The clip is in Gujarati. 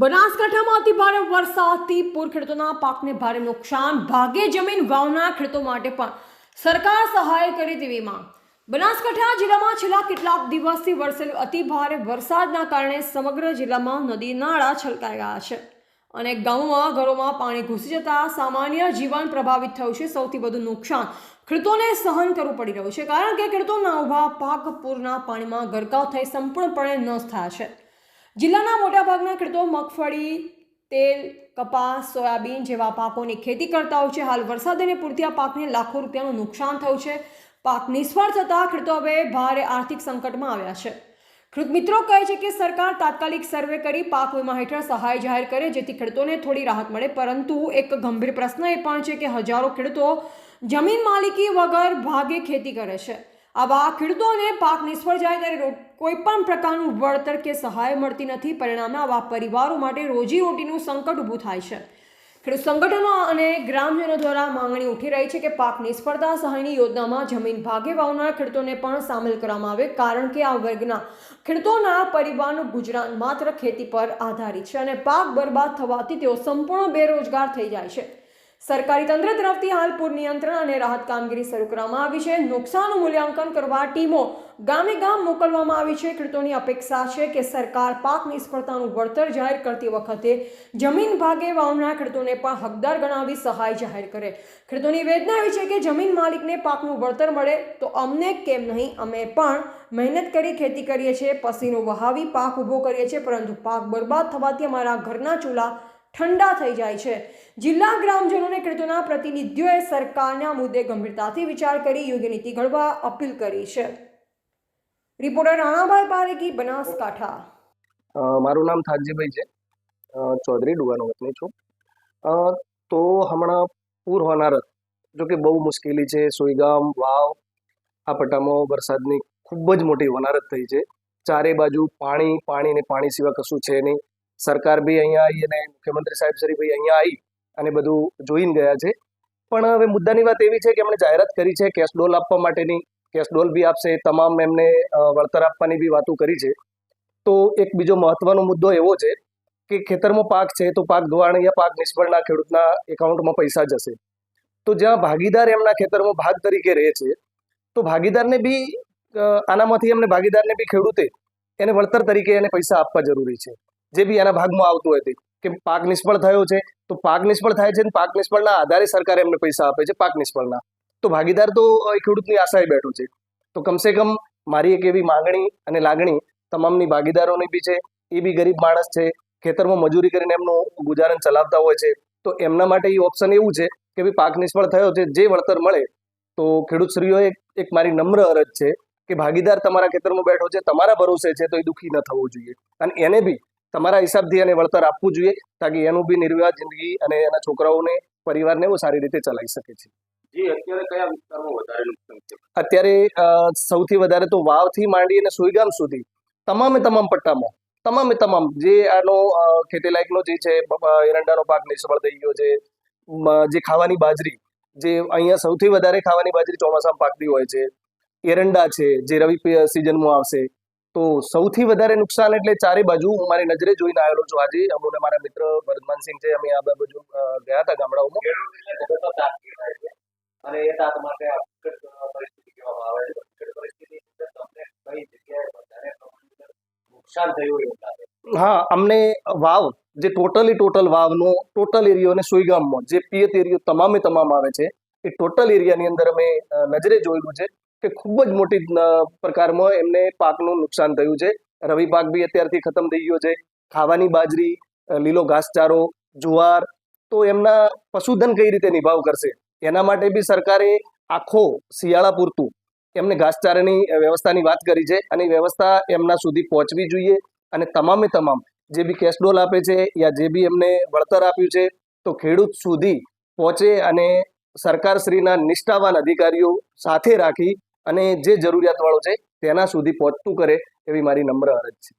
બનાસકાંઠામાં અતિ ભારે વરસાદથી પૂર ખેડૂતોના પાકને ભારે નુકસાન, ભાગે જમીન વાવના ખેડૂતો માટે પણ સરકાર સહાય કરે તેવી માંગ. બનાસકાંઠા જિલ્લામાં છેલ્લા કેટલાક દિવસથી વરસેલ અતિ ભારે વરસાદના કારણે સમગ્ર જિલ્લામાં નદી નાળા છલકાઈ ગયા છે અને ગામોમાં ઘરોમાં પાણી ઘૂસી જતા સામાન્ય જીવન પ્રભાવિત થયું છે. સૌથી વધુ નુકસાન ખેડૂતોને સહન કરવું પડી રહ્યું છે કારણ કે ખેડૂતોના ઊભા પાક પૂરના પાણીમાં ગરકાવ થઈ સંપૂર્ણપણે નષ્ટ થયા છે. જિલ્લાના મોટાભાગના ખેડૂતો મગફળી, તેલ, કપાસ, સોયાબીન જેવા પાકોની ખેતી કરતા હોય છે. હાલ વરસાદ અને પૂરતી આ પાકને લાખો રૂપિયાનું નુકસાન થયું છે. પાક નિષ્ફળ થતાં ખેડૂતો હવે ભારે આર્થિક સંકટમાં આવ્યા છે. ખેડૂત મિત્રો કહે છે કે સરકાર તાત્કાલિક સર્વે કરી પાક વીમા હેઠળ સહાય જાહેર કરે, જેથી ખેડૂતોને થોડી રાહત મળે. પરંતુ એક ગંભીર પ્રશ્ન એ પણ છે કે હજારો ખેડૂતો જમીન માલિકી વગર ભાગે ખેતી કરે છે. આવા ખેડૂતોને પાક નિષ્ફળ જાય ત્યારે કોઈપણ કોઈ પણ પ્રકારનું વળતર કે સહાય મળતી નથી. પરિણામે આવા પરિવારો માટે રોજીરોટીનું સંકટ ઊભું થાય છે. ખેડૂત સંગઠનો અને ગ્રામજનો દ્વારા માંગણી ઉઠી રહી છે કે પાક નિષ્ફળતા સહાયની યોજનામાં જમીન ભાગે વાવનાર ખેડૂતોને પણ સામેલ કરવામાં આવે, કારણ કે આ વર્ગના ખેડૂતોના પરિવારનું ગુજરાન માત્ર ખેતી પર આધારિત છે અને પાક બરબાદ થવાથી તેઓ સંપૂર્ણ બેરોજગાર થઈ જાય છે. સરકારી તંત્ર તરફથી હાલ પૂર નિયંત્રણ અને રાહત કામગીરી શરૂ કરવામાં આવી છે. નુકસાનનું મૂલ્યાંકન કરવા ટીમો ગામે ગામ મોકલવામાં આવી છે. ખેડૂતોની અપેક્ષા છે કે સરકાર પાક નિષ્ફળતાનું વળતર જાહેર કરતી વખતે જમીન ભાગે વાવનાર ખેડૂતોને પણ હકદાર ગણાવી સહાય જાહેર કરે. ખેડૂતોની વેદના એવી છે કે જમીન માલિકને પાકનું વળતર મળે તો અમને કેમ નહીં? અમે પણ મહેનત કરી ખેતી કરીએ છીએ, પસીનો વહાવી પાક ઊભો કરીએ છીએ, પરંતુ પાક બરબાદ થવાથી અમારા ઘરના ચૂલા ઠંડા થઈ જાય છે. જિલ્લા ગ્રામજનોને ખેડૂતોના પ્રતિનિધિઓએ સરકારના મુદ્દે ગંભીરતાથી વિચાર કરી યોગ્ય નીતિ ઘડવા અપીલ કરી છે. રિપોર્ટર રાણાભાઈ પારેખી, બનાસકાંઠા. મારું નામ થાનજીભાઈ છે. ચૌધરી ડુવાનો વતની છું. તો હમણાં પૂર હોનાર જો કે બહુ મુશ્કેલી છે. સોઈગામ વાવ, આ પટ્ટામાં વરસાદની ખૂબ જ મોટી હોનારત થઈ છે. ચારે બાજુ પાણી પાણી ને પાણી સિવાય કશું છે નહીં. સરકાર બી અહીંયા આવી અને મુખ્યમંત્રી સાહેબ શ્રી ભાઈ અહીંયા આવી અને બધું જોઈને ગયા છે. પણ હવે મુદ્દાની વાત એવી છે કે એમણે જાહેરાત કરી છે કેશ ડોલ આપવા માટેની કેશ ડોલ બી આપશે, તમામ એમને વળતર આપવાની બી વાતો કરી છે. તો એક બીજો મહત્વનો મુદ્દો એવો છે કે ખેતરમાં પાક છે તો પાક ધોવાણ યા પાક નિષ્ફળના ખેડૂતના એકાઉન્ટમાં પૈસા જશે. તો જ્યાં ભાગીદાર એમના ખેતરમાં ભાગ તરીકે રહે છે, તો ભાગીદારને બી આનામાંથી એમને ભાગીદારને બી ખેડૂતે એને વળતર તરીકે એને પૈસા આપવા જરૂરી છે. જે બી એના ભાગમાં આવતું હોય તે, કે પાક નિષ્ફળ થયો છે, તો પાક નિષ્ફળ થાય છે પાક નિષ્ફળના આધારે સરકાર એમને પૈસા આપે છે પાક નિષ્ફળના. તો ભાગીદાર તો ખેડૂતની આશાએ બેઠો છે. તો કમસે કમ મારી એક એવી માંગણી અને લાગણી તમામની ભાગીદારોની બી છે, એ બી ગરીબ માણસ છે, ખેતરમાં મજૂરી કરીને એમનું ગુજારણ ચલાવતા હોય છે, તો એમના માટે એ ઓપ્શન એવું છે કે ભાઈ પાક નિષ્ફળ થયો છે, જે વળતર મળે, તો ખેડૂત શ્રીઓએ એક મારી નમ્ર અરજ છે કે ભાગીદાર તમારા ખેતરમાં બેઠો છે, તમારા ભરોસે છે, તો એ દુઃખી ન થવું જોઈએ. અને એને બી તમારા હિસાબથી એને વળતર આપવું જોઈએ તાકી એનું બી નિર્વાહ જિંદગી અને એના છોકરાઓને પરિવારને એવું સારી રીતે ચલાવી શકે છે. અત્યારે સૌથી વધારે તો વાવથી માંડી અને સુઈગામ સુધી તમામે તમામ પટ્ટામાં તમામે તમામ જે આનો ખેતીલાયકનો ખેતી લાયકનો જે છે એરંડાનો પાક નિષ્ફળ થઈ ગયો છે જે ખાવાની બાજરી જે અહીંયા સૌથી વધારે ખાવાની બાજરી ચોમાસામાં પાકતી હોય છે એરંડા છે જે રવિ સિઝનમાં આવશે તો સૌથી વધારે નુકસાન એટલે ચારે બાજુ હું મારી નજરે જોઈને આવેલો છું. આજે અમુને મારા મિત્ર વર્ધમાનસિંહ છે, અમે આ બાજુ ગયા હતા ગામડાઓમાં. હા, અમને વાવ, જે ટોટલી ટોટલ વાવનો, ટોટલ એરિયો અને સુઈગામમાં જે પિયત એરિયો તમામે તમામ આવે છે, એ ટોટલ એરિયાની અંદર અમે નજરે જોયેલું છે. કે ખૂબ જ મોટી પ્રકારમાં એમને પાકનું નુકસાન થયું છે. રવિ પાક બી અત્યારથી ખતમ થઈ ગયો છે. ખાવાની બાજરી લીલો ઘાસચારો, જુવાર, તો એમના પશુધન કઈ રીતે નિભાવ કરશે? એના માટે બી સરકારે આખો શિયાળા પૂરતું એમને ઘાસચારાની વ્યવસ્થાની વાત કરી છે અને વ્યવસ્થા એમના સુધી પહોંચવી જોઈએ અને તમામે તમામ જે બી કેસડોલ આપે છે યા જે બી એમને વળતર આપ્યું છે, તો ખેડૂત સુધી પહોંચે અને સરકારશ્રીના નિષ્ઠાવાન અધિકારીઓ સાથે રાખી અને જે જરૂરિયાતવાળો છે તેના સુધી પહોંચતું કરે એવી મારી નમ્ર અરજ છે.